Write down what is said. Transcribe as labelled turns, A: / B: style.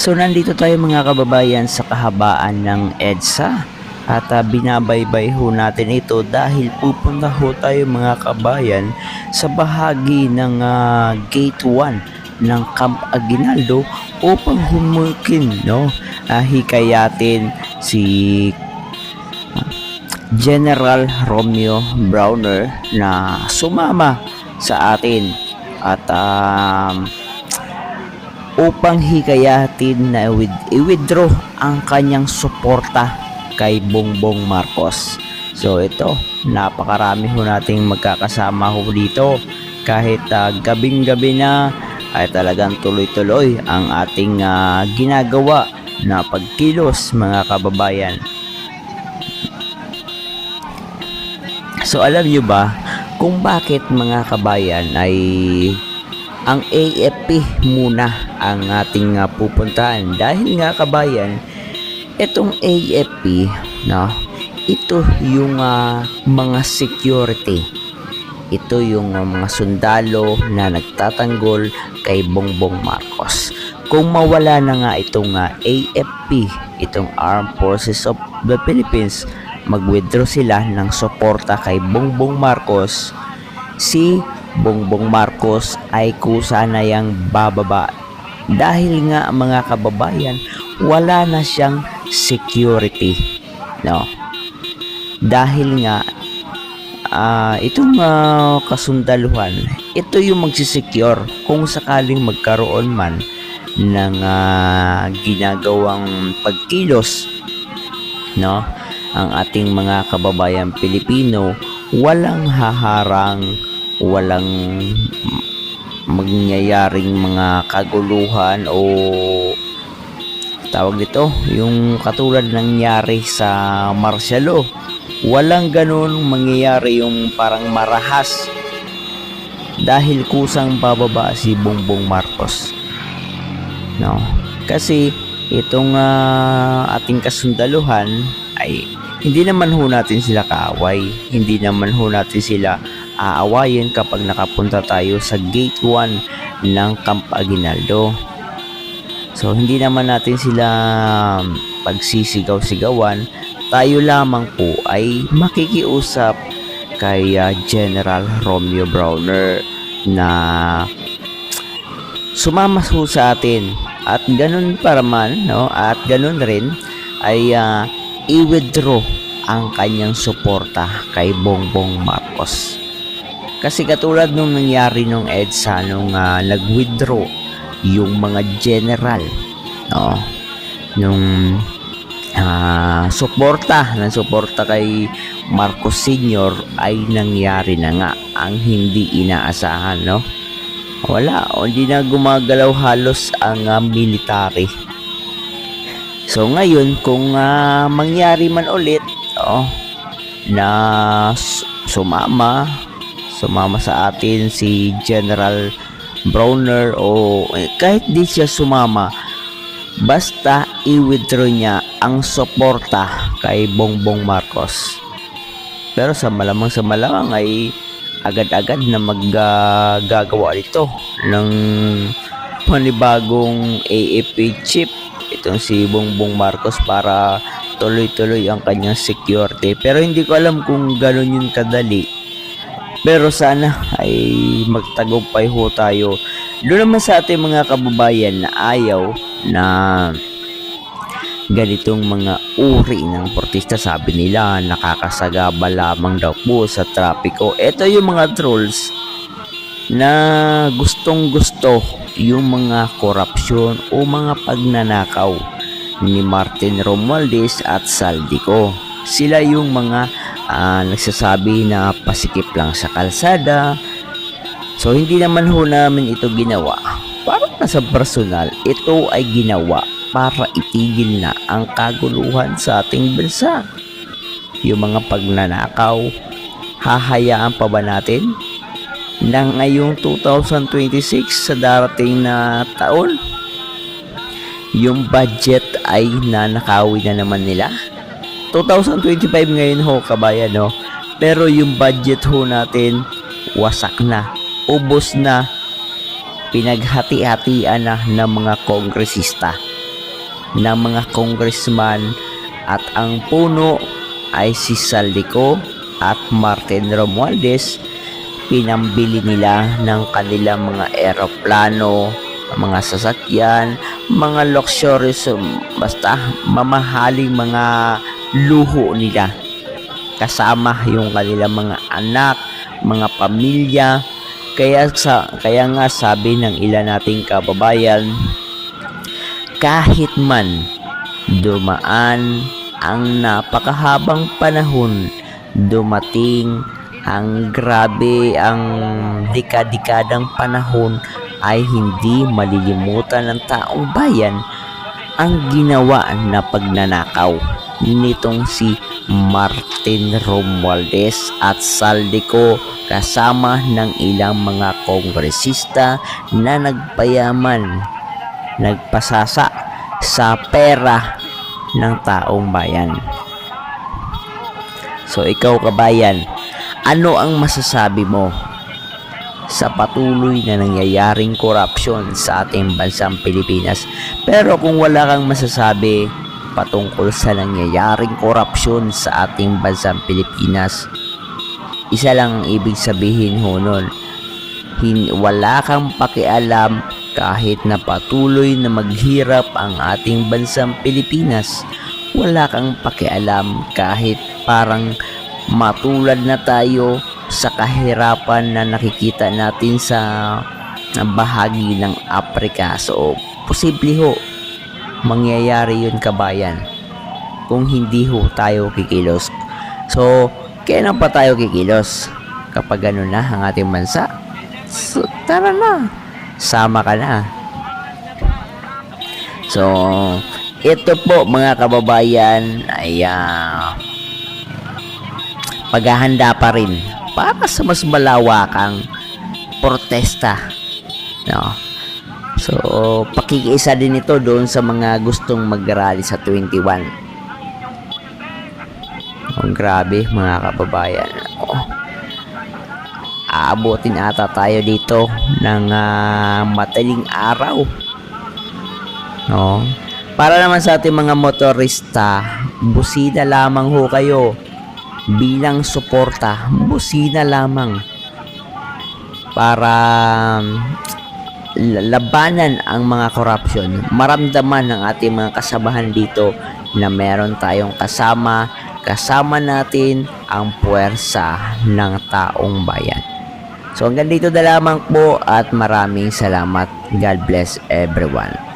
A: So nandito tayo mga kababayan sa kahabaan ng EDSA. At ah, binabaybay ho natin ito dahil pupunta ho tayo mga kabayan sa bahagi ng ah, Gate 1 ng Camp Aguinaldo upang humukin no ah, hikayatin si General Romeo Browner na sumama sa atin. At um, upang hikayatin na i-with- i-withdraw ang kanyang suporta kay Bongbong Marcos. So ito, napakarami ho nating magkakasama ho dito. Kahit ah, gabing-gabi na ay talagang tuloy-tuloy ang ating ah, ginagawa na pagkilos mga kababayan. So alam nyo ba kung bakit mga kabayan ay ang AFP muna ang ating uh, pupuntahan. Dahil nga kabayan itong AFP no ito yung ah, mga security. Ito yung ah, mga sundalo na nagtatanggol kay Bongbong Marcos. Kung mawala na nga itong ah, AFP itong Armed Forces of the Philippines mag-withdraw sila ng suporta kay Bongbong Marcos. Si Bongbong Marcos ay kusa na yang bababa. Dahil nga mga kababayan wala na siyang security no? Dahil nga ah, itong ah, kasundaluhan ito yung magsisecure kung sakaling magkaroon man ng ah, ginagawang pagkilos no? Ang ating mga kababayan Pilipino walang haharang walang mangyayaring mga kaguluhan o tawag dito yung katulad nangyari sa Marcelo walang ganun mangyayari yung parang marahas dahil kusang bababa si Bongbong Marcos. No? Kasi itong ah, ating kasundaluhan ay hindi naman ho natin sila kaaway. Hindi naman ho natin sila aawayin kapag nakapunta tayo sa gate 1 ng Camp Aguinaldo. So hindi naman natin sila pagsisigaw-sigawan. Tayo lamang po ay makikiusap kay ah, General Romeo Browner na sumama ho sa atin. At ganun para man no at ganun rin ay ah, i-withdraw ang kanyang suporta kay Bongbong Marcos kasi katulad nung nangyari nung EDSA nung ah, nag-withdraw yung mga general no nung ah, suporta ng suporta kay Marcos Sr. ay nangyari na nga ang hindi inaasahan no wala hindi na gumagalaw halos ang ah, military so ngayon kung ah, mangyari man ulit oh, na sumama sumama sa atin si General Browner o eh, kahit di siya sumama basta i-withdraw niya ang suporta kay Bongbong Marcos. Pero sa malamang sa malamang ay agad-agad na maggagawa ito ng panibagong AFP chip. Itong si Bongbong Marcos para tuloy-tuloy ang kanyang security. Pero hindi ko alam kung gano'n yun kadali pero sana ay magtagumpay ho tayo. Doon naman sa ating mga kababayan na ayaw na ganitong mga uri ng protesta sabi nila nakakasagaba lamang daw po sa trapiko. Ito yung mga trolls na gustong gusto yung mga korupsyon o mga pagnanakaw ni Martin Romualdez at Saldico. Sila yung mga ah, nagsasabi na pasikip lang sa kalsada so hindi naman ho namin ito ginawa para sa personal ito ay ginawa para itigil na ang kaguluhan sa ating bansa. Yung mga pagnanakaw, hahayaan pa ba natin na ngayong 2026 sa darating na taon, yung budget ay nanakawin na naman nila? 2025 ngayon ho, kabayan, no? Pero yung budget ho natin, wasak na, ubos na, pinaghati-hatian na ng mga kongresista. ng mga congressman at ang puno ay si Saldico at Martin Romualdez pinambili nila ng kanilang mga eroplano, mga sasakyan, mga luxurious, basta mamahaling mga luho nila. Kasama yung kanilang mga anak, mga pamilya. Kaya sa kaya nga sabi ng ilan nating kababayan, kahit man dumaan ang napakahabang panahon, dumating ang grabe ang dekadikadang panahon ay hindi malilimutan ng taong bayan ang ginawa na pagnanakaw nitong si Martin Romualdez at Saldico kasama ng ilang mga kongresista na nagpayaman, nagpasasa sa pera ng taong bayan. So ikaw kabayan, ano ang masasabi mo sa patuloy na nangyayaring korupsyon sa ating bansang Pilipinas? Pero kung wala kang masasabi patungkol sa nangyayaring korupsyon sa ating bansang Pilipinas, isa lang ang ibig sabihin ho nun, hin- wala kang pakialam kahit na patuloy na maghirap ang ating bansang Pilipinas. Wala kang pakialam kahit parang matulad na tayo sa kahirapan na nakikita natin sa bahagi ng Afrika. So, posible ho mangyayari yun kabayan kung hindi ho tayo kikilos. So, kailan pa tayo kikilos? Kapag gano'n na ang ating bansa? So, tara na. Sama ka na. So, ito po mga kababayan ay ah, paghahanda pa rin para sa mas malawakang protesta. No? So, pakikiisa din ito doon sa mga gustong mag-rally sa 21. Oh, grabe mga kababayan. Oh. Aabutin ata tayo dito ng ah, mataling araw. No? Para naman sa ating mga motorista, busina lamang ho kayo bilang suporta, busina lamang para labanan ang mga corruption. Maramdaman ng ating mga kasabahan dito na meron tayong kasama, kasama natin ang puwersa ng taong bayan. So hanggang dito na lamang po at maraming salamat. God bless everyone.